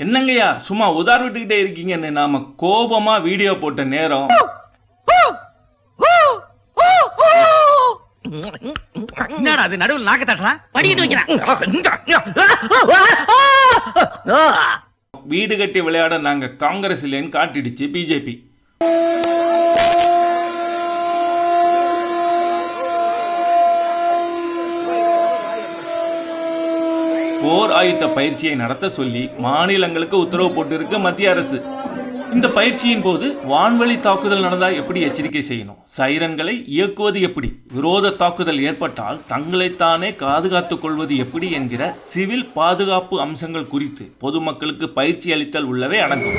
என்னங்கய்யா சும்மா உதார் விட்டுக்கிட்டே இருக்கீங்கன்னு நாம கோபமா வீடியோ போட்ட நேரம். என்னடா அது நடுவில் நாக்க தட்டுறான் படிக்கிட்டு வைக்கிறான் வீடு கட்டி விளையாட நாங்க காங்கிரஸ் இல்லைன்னு காட்டிடுச்சு பிஜேபி. போர் ஆயுத்த பயிற்சியை நடத்த சொல்லி மாநிலங்களுக்கு உத்தரவு போட்டிருக்கு மத்திய அரசு. இந்த பயிற்சியின் போது வான்வழி தாக்குதல் நடந்தால் எப்படி எச்சரிக்கை செய்யணும்? சைரன்களை இயக்குவது எப்படி? விரோத தாக்குதல் ஏற்பட்டால் தங்களைத்தானே பாதுகாத்துக் கொள்வது எப்படி என்கிற சிவில் பாதுகாப்பு அம்சங்கள் குறித்து பொதுமக்களுக்கு பயிற்சி அளித்தல் உள்ளவே அடங்கும்.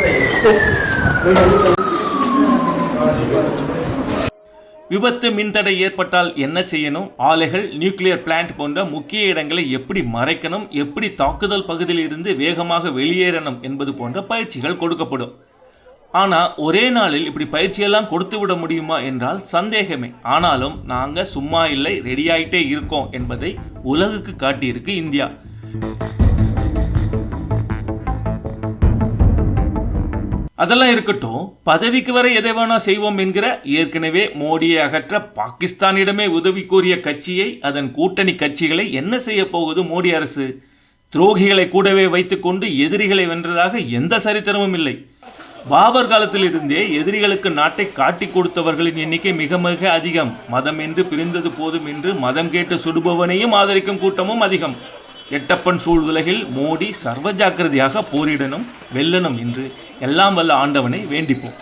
விபத்து மின்தடை ஏற்பட்டால் என்ன செய்யணும்? ஆலைகள் நியூக்ளியர் பிளான்ட் போன்ற முக்கிய இடங்களை எப்படி மறைக்கணும்? எப்படி தாக்குதல் பகுதியில் இருந்து வேகமாக வெளியேறணும் என்பது போன்ற பயிற்சிகள் கொடுக்கப்படும். ஆனால் ஒரே நாளில் இப்படி பயிற்சியெல்லாம் கொடுத்து விட முடியுமா என்றால் சந்தேகமே. ஆனாலும் நாங்கள் சும்மா இல்லை ரெடியாயிட்டே இருக்கோம் என்பதை உலகுக்கு காட்டியிருக்கு இந்தியா. அதெல்லாம் இருக்கட்டும் பதவிக்கு வர எதை வேணா செய்வோம் என்கிற ஏற்கனவே மோடியை அகற்ற பாகிஸ்தானிடமே உதவி கோரிய கட்சியை அதன் கூட்டணி கட்சிகளை என்ன செய்ய போகுது மோடி அரசு? துரோகிகளை கூடவே வைத்துக்கொண்டு எதிரிகளை வென்றதாக எந்த சரித்திரமும் இல்லை. பாபர் காலத்திலிருந்தே எதிரிகளுக்கு நாட்டை காட்டி கொடுத்தவர்களின் எண்ணிக்கை மிக மிக அதிகம். மதம் என்று பிரிந்தது போதும் என்று மதம் கேட்டு சுடுபவனையும் ஆதரிக்கும் கூட்டமும் அதிகம். எட்டப்பன் சூழ் உலகில் மோடி சர்வ ஜாக்கிரதையாக போரிடணும் வெல்லணும் என்று எல்லாம் வல்ல ஆண்டவனை வேண்டிப்போம்.